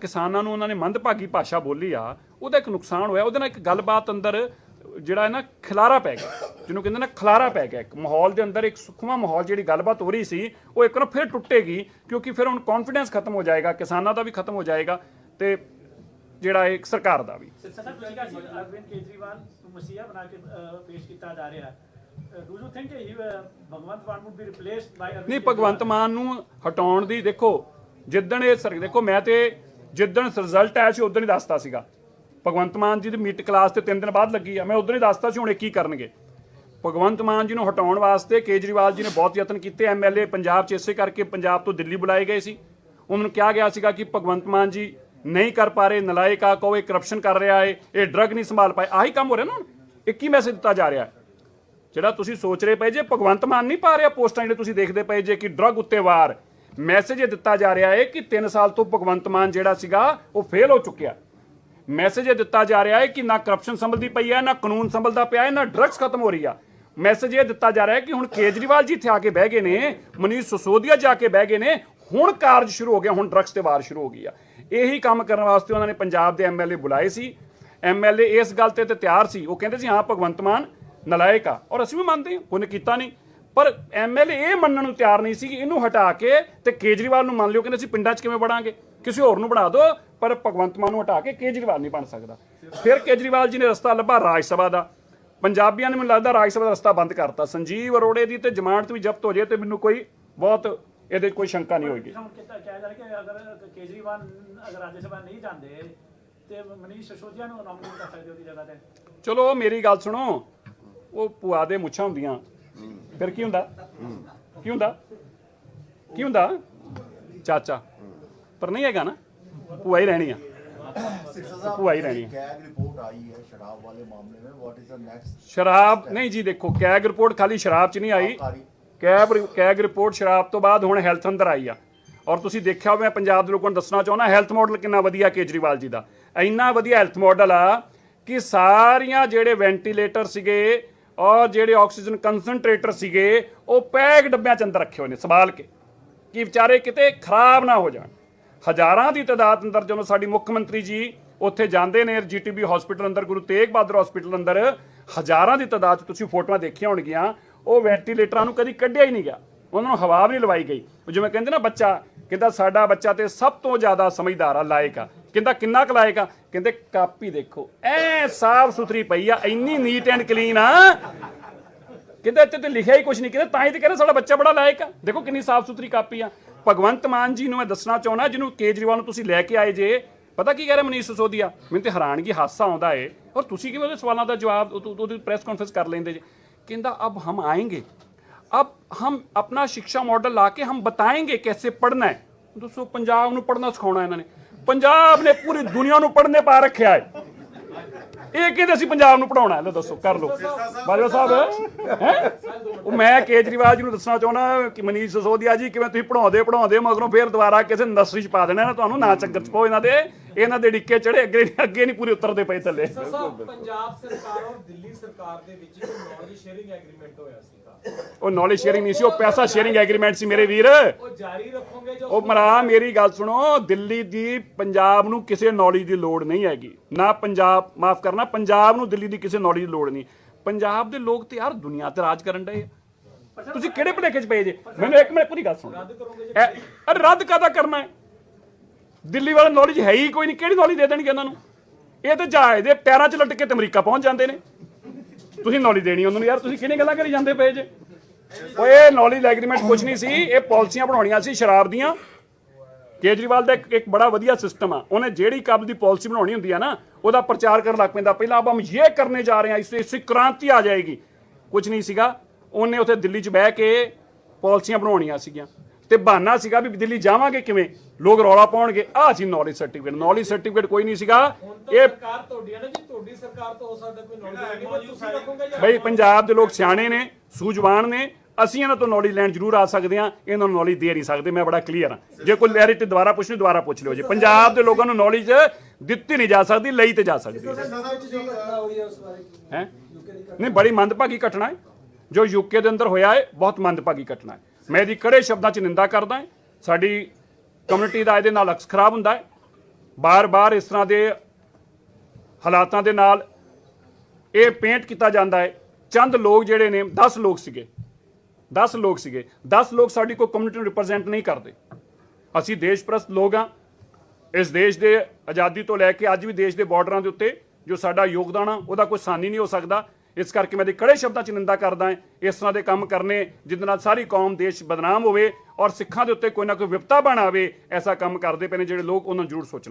ਕਿਸਾਨਾਂ ਨੂੰ ਉਹਨਾਂ ਨੇ ਮੰਦਭਾਗੀ ਭਾਸ਼ਾ ਬੋਲੀ ਆ ਉਹਦਾ ਇੱਕ ਨੁਕਸਾਨ ਹੋਇਆ ਉਹਦੇ ਨਾਲ ਇੱਕ ਗੱਲਬਾਤ ਅੰਦਰ ਜਿਹੜਾ ਹੈ ਨਾ ਖਿਲਾਰਾ ਪੈ ਗਿਆ ਜਿਹਨੂੰ ਕਹਿੰਦੇ ਨਾ ਖਿਲਾਰਾ ਪੈ ਗਿਆ ਇੱਕ ਮਾਹੌਲ ਦੇ ਅੰਦਰ ਇੱਕ ਸੁਖਮਾ ਮਾਹੌਲ ਜਿਹੜੀ ਗੱਲਬਾਤ ਹੋ ਰਹੀ ਸੀ ਉਹ ਇੱਕ ਵਾਰ ਫਿਰ ਟੁੱਟੇਗੀ ਕਿਉਂਕਿ ਫਿਰ ਹੁਣ ਕੌਨਫੀਡੈਂਸ ਖਤਮ ਹੋ ਜਾਏਗਾ ਕਿਸਾਨਾਂ ਦਾ ਵੀ ਖਤਮ ਹੋ ਜਾਏਗਾ ਤੇ ਜਿਹੜਾ ਇੱਕ ਸਰਕਾਰ ਦਾ ਵੀ। ਸਰ ਤੁਸੀਂ ਕਿਹਾ ਸੀ ਅਰਵਿੰਦ ਕੇਜਰੀਵਾਲ ਨੂੰ ਮਸੀਹਾ ਬਣਾ ਕੇ ਅਹ, ਪੇਸ਼ ਕੀਤਾ ਜਾ ਰਿਹਾ। Do you think he Bhagwant Mann would be replaced by ਨਹੀਂ ਭਗਵੰਤ ਮਾਨ ਨੂੰ ਹਟਾਉਣ ਦੀ ਦੇਖੋ ਜਿੱਦਣ ਇਹ ਸਰ ਦੇਖੋ ਮੈਂ ਤੇ ਜਿੱਦਣ ਰਿਜ਼ਲਟ ਆਇਆ ਸੀ, ਉਦੋਂ ਹੀ ਦੱਸਤਾ ਸੀਗਾ। ਭਗਵੰਤ ਮਾਨ ਜੀ ਦੀ ਮੀਟ ਕਲਾਸ ਤੇ 3 ਦਿਨ ਬਾਅਦ ਲੱਗੀ ਆ। ਮੈਂ ਉਦੋਂ ਹੀ ਦੱਸਤਾ ਸੀ, ਹੁਣ ਇਹ ਕੀ ਕਰਨਗੇ। ਭਗਵੰਤ ਮਾਨ ਜੀ ਨੂੰ ਹਟਾਉਣ ਵਾਸਤੇ ਕੇਜਰੀਵਾਲ ਜੀ ਨੇ ਬਹੁਤ ਯਤਨ ਕੀਤੇ। ਐਮਐਲਏ ਪੰਜਾਬ 'ਚ ਇਸੇ ਕਰਕੇ ਪੰਜਾਬ ਤੋਂ ਦਿੱਲੀ ਬੁਲਾਏ ਗਏ ਸੀ। ਉਹਨਾਂ ਨੂੰ ਕਿਹਾ ਗਿਆ ਸੀਗਾ ਕਿ ਭਗਵੰਤ ਮਾਨ ਜੀ ਨਹੀਂ ਕਰ ਪਾ ਰਹੇ, ਨਲਾਇਕ ਆ, ਕਹੋ ਇਹ ਕਰਪਸ਼ਨ ਕਰ ਰਿਹਾ ਏ, ਇਹ ਡਰਗ ਨਹੀਂ ਸੰਭਾਲ ਪਾਏ। ਆਹੀ ਕੰਮ ਹੋ ਰਿਹਾ ਨਾ ਹੁਣ? ਇਹ ਕੀ ਮੈਸੇਜ ਦਿੱਤਾ ਜਾ ਰਿਹਾ? ਹੈ ਜਿਹੜਾ ਤੁਸੀਂ ਸੋਚ ਰਹੇ ਪਏ ਜੇ ਭਗਵੰਤ ਮਾਨ ਨਹੀਂ ਪਾ ਰਿਹਾ ਪੋਸਟਾਂ ਜਿਹੜੇ ਤੁਸੀਂ ਦੇਖਦੇ ਪਏ ਜੇ ਕਿ ਡਰਗ ਉੱਤੇ ਵਾਰ ਮੈਸੇਜ ਇਹ ਦਿੱਤਾ ਜਾ ਰਿਹਾ ਹੈ ਕਿ 3 ਸਾਲ ਤੋਂ ਭਗਵੰਤ ਮਾਨ ਜਿਹੜਾ ਸੀਗਾ, ਉਹ ਫੇਲ ਹੋ ਚੁੱਕਿਆ। ਮੈਸੇਜ ਇਹ ਦਿੱਤਾ ਜਾ ਰਿਹਾ ਹੈ ਕਿ ਨਾ ਕਰਪਸ਼ਨ ਸੰਭਲਦੀ ਪਈ ਹੈ, ਨਾ ਕਾਨੂੰਨ ਸੰਭਲਦਾ ਪਿਆ ਹੈ, ਨਾ ਡਰੱਗਸ ਖਤਮ ਹੋ ਰਹੀ ਆ। ਮੈਸੇਜ ਇਹ ਦਿੱਤਾ ਜਾ ਰਿਹਾ ਹੈ ਕਿ ਹੁਣ ਕੇਜਰੀਵਾਲ ਜੀ ਇੱਥੇ ਆ ਕੇ ਬਹਿ ਗਏ ਨੇ, ਮਨੀਸ਼ ਸਸੋਦੀਆ ਜਾ ਕੇ ਬਹਿ ਗਏ ਨੇ, ਹੁਣ ਕਾਰਜ ਸ਼ੁਰੂ ਹੋ ਗਿਆ, ਹੁਣ ਡਰੱਗਸ ਤੇ ਵਾਰ ਸ਼ੁਰੂ ਹੋ ਗਈ ਆ। ਇਹੀ ਕੰਮ ਕਰਨ ਵਾਸਤੇ ਉਹਨਾਂ ਨੇ ਪੰਜਾਬ ਦੇ ਐਮਐਲਏ ਬੁਲਾਏ ਸੀ। ਐਮਐਲਏ ਇਸ ਗੱਲ ਤੇ ਤੇ ਤਿਆਰ ਸੀ। ਉਹ ਕਹਿੰਦੇ ਸੀ, ਹਾਂ, ਭਗਵੰਤ ਮਾਨ ਨਲਾਇਕ ਆ। ਔਰ ਅਸੀਂ ਵੀ ਮੰਨਦੇ ਹਾਂ, ਉਹਨੇ ਕੀਤਾ ਨਹੀਂ। ਪਰ ਐਮਐਲਏ ਇਹ ਮੰਨਣ ਨੂੰ ਤਿਆਰ ਨਹੀਂ ਸੀ ਕਿ ਇਹਨੂੰ ਹਟਾ ਕੇ ਤੇ ਕੇਜਰੀਵਾਲ ਨੂੰ ਮੰਨ ਲਿਓ ਕਹਿੰਦੇ ਅਸੀਂ ਪਿੰਡਾਂ 'ਚ ਕਿਵੇਂ ਵੜਾਂਗੇ ਕਿਸੇ ਹੋਰ ਨੂੰ ਬਣਾ ਦਿਓ ਪਰ ਭਗਵੰਤ ਮਾਨ ਨੂੰ ਹਟਾ ਕੇ ਕੇਜਰੀਵਾਲ ਨਹੀਂ ਬਣ ਸਕਦਾ। ਫਿਰ ਕੇਜਰੀਵਾਲ ਜੀ ਨੇ ਰਸਤਾ ਲੱਭਾ ਰਾਜ ਸਭਾ ਦਾ। ਪੰਜਾਬੀਆਂ ਨੇ ਮੈਨੂੰ ਲੱਗਦਾ ਰਾਜ ਸਭਾ ਦਾ ਰਸਤਾ ਬੰਦ ਕਰਤਾ। ਸੰਜੀਵ ਅਰੋੜੇ ਦੀ ਤੇ ਜ਼ਮਾਨਤ ਵੀ ਜ਼ਬਤ ਹੋ ਜੇ ਤੇ ਮੈਨੂੰ ਕੋਈ ਬਹੁਤ ਇਹਦੇ ਕੋਈ ਸ਼ੰਕਾ ਨਹੀਂ ਹੋਏਗੀ। ਹੁਣ ਕਿਹਾ ਕਿਹਾ ਜਾ ਰਿਹਾ ਕਿ ਅਗਰ ਕੇਜਰੀਵਾਲ ਅਗਰ ਰਾਜ ਸਭਾ ਨਹੀਂ ਜਾਂਦੇ ਤੇ ਮਨੀਸ਼ ਸਿਸੋਦੀਆ ਨੂੰ ਨਾਮਿਨੇਟ ਕਰ ਸਕਦੇ ਉਹਦੀ ਜਗ੍ਹਾ ਤੇ? ਚਲੋ ਮੇਰੀ ਗੱਲ ਸੁਣੋ ਉਹ ਭੂਆ ਦੇ ਮੁੱਛਾਂ ਹੁੰਦੀਆਂ। ਫਿਰ ਕੀ ਹੁੰਦਾ? ਕੀ ਹੁੰਦਾ? ਕੀ ਹੁੰਦਾ? ਚਾਚਾ। ਪਰ ਨਹੀਂ ਹੈਗਾ ਨਾ? ਭੂਆ ਹੀ ਰਹਿਣੀ ਆ। ਭੂਆ ਹੀ ਰਹਿਣੀ ਕੈਗ ਰਿਪੋਰਟ ਆਈ ਹੈ ਸ਼ਰਾਬ ਵਾਲੇ ਮਾਮਲੇ ਵਿੱਚ। ਵਾਟ ਇਜ਼ ਦ ਨੈਕਸਟ ਸ਼ਰਾਬ ਨਹੀਂ ਜੀ ਦੇਖੋ ਕੈਗ ਰਿਪੋਰਟ ਖਾਲੀ ਸ਼ਰਾਬ 'ਚ ਨਹੀਂ ਆਈ। ਕੈਬ ਕੈਗ ਰਿਪੋਰਟ ਸ਼ਰਾਬ ਤੋਂ ਬਾਅਦ ਹੁਣ ਹੈਲਥ ਅੰਦਰ ਆਈ ਆ। ਔਰ ਤੁਸੀਂ ਦੇਖਿਆ ਹੋਵੇ ਮੈਂ ਪੰਜਾਬ ਦੇ ਲੋਕਾਂ ਨੂੰ ਦੱਸਣਾ ਚਾਹੁੰਦਾ ਹੈਲਥ ਮਾਡਲ ਕਿੰਨਾ ਵਧੀਆ ਕੇਜਰੀਵਾਲ ਜੀ ਦਾ। ਇੰਨਾ ਵਧੀਆ ਹੈਲਥ ਮਾਡਲ ਆ ਕਿ ਸਾਰੀਆਂ ਜਿਹੜੇ ਵੈਂਟੀਲੇਟਰ ਸੀਗੇ ਔਰ ਜਿਹੜੇ ਆਕਸੀਜਨ ਕਨਸੈਂਟਰੇਟਰ ਸੀਗੇ, ਉਹ ਪੈਕ ਡੱਬਿਆਂ 'ਚ ਅੰਦਰ ਰੱਖੇ ਹੋਏ ਨੇ, ਸੰਭਾਲ ਕੇ। ਕਿ ਵਿਚਾਰੇ ਕਿਤੇ ਖਰਾਬ ਨਾ ਹੋ ਜਾਣ। ਹਜ਼ਾਰਾਂ ਦੀ ਤਾਦਾਦ ਅੰਦਰ ਜਦੋਂ ਸਾਡੀ ਮੁੱਖ ਮੰਤਰੀ ਜੀ ਉੱਥੇ ਜਾਂਦੇ ਨੇ, ਜੀਟੀਬੀ ਹਸਪੀਟਲ ਅੰਦਰ, ਗੁਰੂ ਤੇਗ ਬਹਾਦਰ ਹਸਪੀਟਲ ਅੰਦਰ, ਹਜ਼ਾਰਾਂ ਦੀ ਤਾਦਾਦ 'ਚ ਤੁਸੀਂ ਫੋਟੋਆਂ ਦੇਖੀਆਂ ਹੋਣਗੀਆਂ, ਉਹ ਵੈਂਟੀਲੇਟਰਾਂ ਨੂੰ ਕਦੀ ਕੱਢਿਆ ਹੀ ਨਹੀਂ ਗਿਆ। ਉਹਨਾਂ ਨੂੰ ਹਵਾ ਵੀ ਨਹੀਂ ਲਵਾਈ ਗਈ। ਜਿਵੇਂ ਕਹਿੰਦੇ ਨਾ ਬੱਚਾ, ਕਹਿੰਦਾ ਸਾਡਾ ਬੱਚਾ ਤੇ ਸਭ ਤੋਂ ਜ਼ਿਆਦਾ ਸਮਝਦਾਰ ਆ, ਲਾਇਕ ਆ। ਕਹਿੰਦਾ ਕਿੰਨਾ ਕੁ ਲਾਏਗਾ? ਕਹਿੰਦੇ ਕਾਪੀ ਦੇਖੋ। ਐ ਸਾਫ਼ ਸੁਥਰੀ ਪਈ ਆ, ਇੰਨੀ ਨੀਟ ਐਂਡ ਕਲੀਨ ਆ। ਕਹਿੰਦਾ ਇੱਥੇ ਤੇ ਲਿਖਿਆ ਹੀ ਕੁਝ ਨਹੀਂ। ਕਹਿੰਦਾ ਤਾਂ ਹੀ ਤੇ ਕਹਿੰਦਾ ਸਾਡਾ ਬੱਚਾ ਬੜਾ ਲਾਇਕ ਆ। ਦੇਖੋ ਕਿੰਨੀ ਸਾਫ਼ ਸੁਥਰੀ ਕਾਪੀ ਆ। ਭਗਵੰਤ ਮਾਨ ਜੀ ਨੂੰ ਮੈਂ ਦੱਸਣਾ ਚਾਹੁੰਦਾ, ਜਿਹਨੂੰ ਕੇਜਰੀਵਾਲ ਨੂੰ ਤੁਸੀਂ ਲੈ ਕੇ ਆਏ ਜੇ, ਪਤਾ ਕੀ ਕਹਿ ਰਹੇ ਮਨੀਸ਼ ਸੋਦੀਆ ਮੈਨੂੰ ਤੇ ਹੈਰਾਨਗੀ ਹਾਸਾ ਆਉਂਦਾ ਏ। ਔਰ ਤੁਸੀਂ ਕਿਵੇਂ ਉਹਦੇ ਸਵਾਲਾਂ ਦਾ ਜਵਾਬ ਉਹਦੀ ਪ੍ਰੈਸ ਕਾਨਫਰੰਸ ਕਰ ਲੈਂਦੇ ਜੇ। ਕਹਿੰਦਾ, ਅਬ ਹਮ ਆਏਗੇ। ਅਬ ਹਮ ਆਪਣਾ ਸਿੱਖਿਆ ਮਾਡਲ ਲਾ ਕੇ ਹਮ ਬਤਾਏਗੇ ਕੈਸੇ ਪੜਨਾ ਹੈ? ਦੱਸੋ, ਪੰਜਾਬ ਨੂੰ ਪੜਨਾ ਸਿਖਾਉਣਾ ਇਹਨਾਂ ਨੇ। ਪੰਜਾਬ ਨੇ ਪੂਰੀ ਦੁਨੀਆ ਨੂੰ ਪੜ੍ਹਨੇ ਪਾ ਰੱਖਿਆ ਹੈ। ਇਹ ਕਹਿੰਦੇ ਅਸੀਂ ਪੰਜਾਬ ਨੂੰ ਪੜਾਉਣਾ ਲੈ ਦੱਸੋ ਕਰ ਲਓ। ਬਾਜਵਾ ਸਾਹਿਬ ਹੈ? ਉਹ ਮੈਂ ਕੇਜਰੀਵਾਲ ਜੀ ਨੂੰ ਦੱਸਣਾ ਚਾਹੁੰਦਾ ਕਿ ਮਨੀਸ਼ ਸਿਸੋਦੀਆ ਜੀ ਕਿਵੇਂ ਤੁਸੀਂ ਪੜਾਉਂਦੇ ਪੜਾਉਂਦੇ ਮਗਰੋਂ ਫੇਰ ਦੁਬਾਰਾ ਕਿਸੇ ਨਰਸਰੀ ਚ ਪਾ ਦੇਣਾ ਨਾ ਤੁਹਾਨੂੰ ਨਾ ਚੱਕਰ ਚ ਪਾਓ ਇਹਨਾਂ ਦੇ। ਇਹਨਾਂ ਦੇ ਡਿੱਕੇ ਚੜੇ ਅੱਗੇ ਅੱਗੇ ਨਹੀਂ ਪੂਰੇ ਉਤਰਦੇ ਪਏ ਥੱਲੇ। ਸਰ ਸਾਹਿਬ ਪੰਜਾਬ ਸਰਕਾਰ ਔਰ ਦਿੱਲੀ ਸਰਕਾਰ ਦੇ ਵਿੱਚ ਇੱਕ ਨੌਲੇਜ ਸ਼ੇਅਰਿੰਗ ਐਗਰੀਮੈਂਟ ਹੋਇਆ ਸੀਗਾ ਉਹ ਨੌਲੇਜ ਸ਼ੇਅਰਿੰਗ ਨਹੀਂ ਸੀ ਉਹ ਪੈਸਾ ਸ਼ੇਅਰਿੰਗ ਐਗਰੀਮੈਂਟ ਸੀ ਮੇਰੇ ਵੀਰ। ਉਹ ਜਾਰੀ ਰੱਖੋਗੇ ਜੋ ਉਹ ਮਰਾ ਮੇਰੀ ਗੱਲ ਸੁਣੋ ਦਿੱਲੀ ਦੀ ਪੰਜਾਬ ਨੂੰ ਕਿਸੇ ਨੌਲੇਜ ਦੀ ਲੋੜ ਨਹੀਂ ਹੈਗੀ। ਨਾ ਪੰਜਾਬ ਮਾਫ ਕਰਨਾ ਪੰਜਾਬ ਨੂੰ ਦਿੱਲੀ ਦੀ ਕਿਸੇ ਨੌਲੇਜ ਦੀ ਲੋੜ ਨਹੀਂ। ਪੰਜਾਬ ਦੇ ਲੋਕ ਤੇ ਯਾਰ ਦੁਨੀਆ ਤੇ ਰਾਜ ਕਰਨ ਡਏ ਆ। ਤੁਸੀਂ ਕਿਹੜੇ ਭਲੇਖੇ ਚ ਪਏ ਜੇ? ਮੈਨੂੰ ਇੱਕ ਮਿੰਟ ਪੂਰੀ ਗੱਲ ਸੁਣ। ਇਹ- ਅਰੇ ਰੱਦ ਕਾਦਾ ਕਰਨਾ ਹੈ? ਦਿੱਲੀ ਵਾਲਾ ਨੌਲੇਜ ਹੈ ਹੀ ਕੋਈ ਨਹੀਂ। ਕਿਹੜੀ ਨੌਲੇਜ ਦੇ ਦੇਣਗੇ ਉਹਨਾਂ ਨੂੰ? ਇਹ ਤੇ ਜਹਾਜ਼ ਦੇ ਪੈਰਾਂ 'ਚ ਲਟਕ ਕੇ ਤੇ ਅਮਰੀਕਾ ਪਹੁੰਚ ਜਾਂਦੇ ਨੇ। ਤੁਸੀਂ ਨੌਲੇਜ ਦੇਣੀ ਉਹਨਾਂ ਨੂੰ। ਯਾਰ, ਤੁਸੀਂ ਕਿਹਨੇ ਗੱਲਾਂ ਕਰੀ ਜਾਂਦੇ ਪਏ ਜੇ? ਓਏ ਨੌਲੇਜ ਐਗਰੀਮੈਂਟ ਕੁਝ ਨਹੀਂ ਸੀ। ਇਹ ਪਾਲਿਸੀਆਂ ਬਣਾਉਣੀਆਂ ਸੀ ਸ਼ਰਾਬ ਦੀਆਂ। ਕੇਜਰੀਵਾਲ ਦਾ ਇੱਕ ਬੜਾ ਵਧੀਆ ਸਿਸਟਮ ਆ। ਉਹਨੇ ਜਿਹੜੀ ਕਬ ਦੀ ਪਾਲਿਸੀ ਬਣਾਉਣੀ ਹੁੰਦੀ ਆ ਨਾ, ਉਹਦਾ ਪ੍ਰਚਾਰ ਕਰਨ ਲੱਗ ਪੈਂਦਾ। ਪਹਿਲਾਂ ਅਬ ਹਮ ਇਹ ਕਰਨੇ ਜਾ ਰਹੇ ਹਾਂ। ਇਸ ਇਸ ਕ੍ਰਾਂਤੀ ਆ ਜਾਏਗੀ। ਕੁਝ ਨਹੀਂ ਸੀਗਾ। ਉਹਨੇ ਉੱਥੇ ਦਿੱਲੀ 'ਚ ਬਹਿ ਕੇ ਪਾਲਿਸੀਆਂ ਬਣਾਉਣੀਆਂ ਸੀਗੀਆਂ। ਤੇ ਬਹਾਨਾ ਸੀਗਾ ਵੀ ਦਿੱਲੀ ਜਾਵਾਂਗੇ ਕਿਵੇਂ? ਲੋਕ ਰੌਲਾ ਪਾਉਣਗੇ। ਆਹ ਸੀ ਨੌਲੇਜ ਸਰਟੀਫਿਕੇਟ ਨੌਲੇਜ ਸਰਟੀਫਿਕੇਟ ਕੋਈ ਨਹੀਂ ਸੀਗਾ। ਇਹ ਸਰਕਾਰ ਤੁਹਾਡੀ ਹੈ ਨਾ ਜੀ। ਤੁਹਾਡੀ ਸਰਕਾਰ ਤੋਂ ਹੋ ਸਕਦਾ ਕੋਈ ਨੌਲੇਜ ਤੁਸੀਂ ਰੱਖੋਗੇ ਜਾਂ ਬਈ ਪੰਜਾਬ ਦੇ ਲੋਕ ਸਿਆਣੇ ਨੇ ਸੂਝਵਾਨ ਨੇ। ਅਸੀਂ ਇਹਨਾਂ ਤੋਂ ਨੌਲੇਜ ਲੈਣ ਜ਼ਰੂਰ ਆ ਸਕਦੇ ਹਾਂ। ਇਹਨਾਂ ਨੂੰ ਨੌਲੇਜ ਦੇ ਨਹੀਂ ਸਕਦੇ। ਮੈਂ ਬੜਾ ਕਲੀਅਰ ਹਾਂ। ਜੇ ਕੋਈ ਲੈਰਿਟੀ ਦੁਬਾਰਾ ਪੁੱਛਣੀ ਦੁਬਾਰਾ ਪੁੱਛ ਲਿਓ ਜੀ। ਪੰਜਾਬ ਦੇ ਲੋਕਾਂ ਨੂੰ ਨੌਲੇਜ ਦਿੱਤੀ ਨਹੀਂ ਜਾ ਸਕਦੀ ਲਈ ਤੇ ਜਾ ਸਕਦੀ ਹੈ। ਨਹੀਂ ਬੜੀ ਮੰਦਭਾਗੀ ਘਟਨਾ ਹੈ। ਜੋ ਯੂਕੇ ਦੇ ਅੰਦਰ ਹੋਇਆ ਹੈ ਬਹੁਤ ਮੰਦਭਾਗੀ ਘਟਨਾ ਹੈ। ਮੈਂ ਇਹਦੀ ਕੜੇ ਸ਼ਬਦਾਂ 'ਚ ਨਿੰਦਾ ਕਰਦਾ ਹਾਂ। ਸਾਡੀ ਕਮਿਊਨਿਟੀ ਦਾ ਇਹਦੇ ਨਾਲ ਅਕਸ ਖਰਾਬ ਹੁੰਦਾ ਹੈ। ਬਾਰ-ਬਾਰ ਇਸ ਤਰ੍ਹਾਂ ਦੇ ਹਾਲਾਤਾਂ ਦੇ ਨਾਲ ਇਹ ਪੇਂਟ ਕੀਤਾ ਜਾਂਦਾ ਹੈ। ਚੰਦ ਲੋਕ ਜਿਹੜੇ ਨੇ 10 ਲੋਕ ਸੀਗੇ। 10 ਲੋਕ ਸੀਗੇ। 10 ਲੋਕ ਸਾਡੀ ਕੋਈ ਕਮਿਊਨਿਟੀ ਨੂੰ ਰਿਪਰੈਜ਼ੈਂਟ ਨਹੀਂ ਕਰਦੇ। ਅਸੀਂ ਦੇਸ਼ਪ੍ਰਸਤ ਲੋਕ ਹਾਂ। ਇਸ ਦੇਸ਼ ਦੇ ਆਜ਼ਾਦੀ ਤੋਂ ਲੈ ਕੇ ਅੱਜ ਵੀ ਦੇਸ਼ ਦੇ ਬਾਰਡਰਾਂ ਦੇ ਉੱਤੇ ਜੋ ਸਾਡਾ ਯੋਗਦਾਨ ਆ, ਉਹਦਾ ਕੋਈ ਸਾਨੀ ਨਹੀਂ ਹੋ ਸਕਦਾ। ਇਸ ਕਰਕੇ ਮੈਂ ਦੇ ਕੜੇ ਸ਼ਬਦਾਂ 'ਚ ਨਿੰਦਾ ਕਰਦਾ ਹਾਂ, ਇਸ ਤਰ੍ਹਾਂ ਦੇ ਕੰਮ ਕਰਨੇ ਜਿਹਦੇ ਨਾਲ ਸਾਰੀ ਕੌਮ, ਦੇਸ਼ ਬਦਨਾਮ ਹੋਵੇ ਔਰ ਸਿੱਖਾਂ ਦੇ ਉੱਤੇ ਕੋਈ ਨਾ ਕੋਈ ਵਿਪਤਾ ਬਣ ਆਵੇ ਐਸਾ ਕੰਮ ਕਰਦੇ ਪਏ ਨੇ ਜਿਹੜੇ ਲੋਕ ਉਹਨਾਂ ਨੂੰ ਜ਼ਰੂਰ ਸੋਚਣਾ।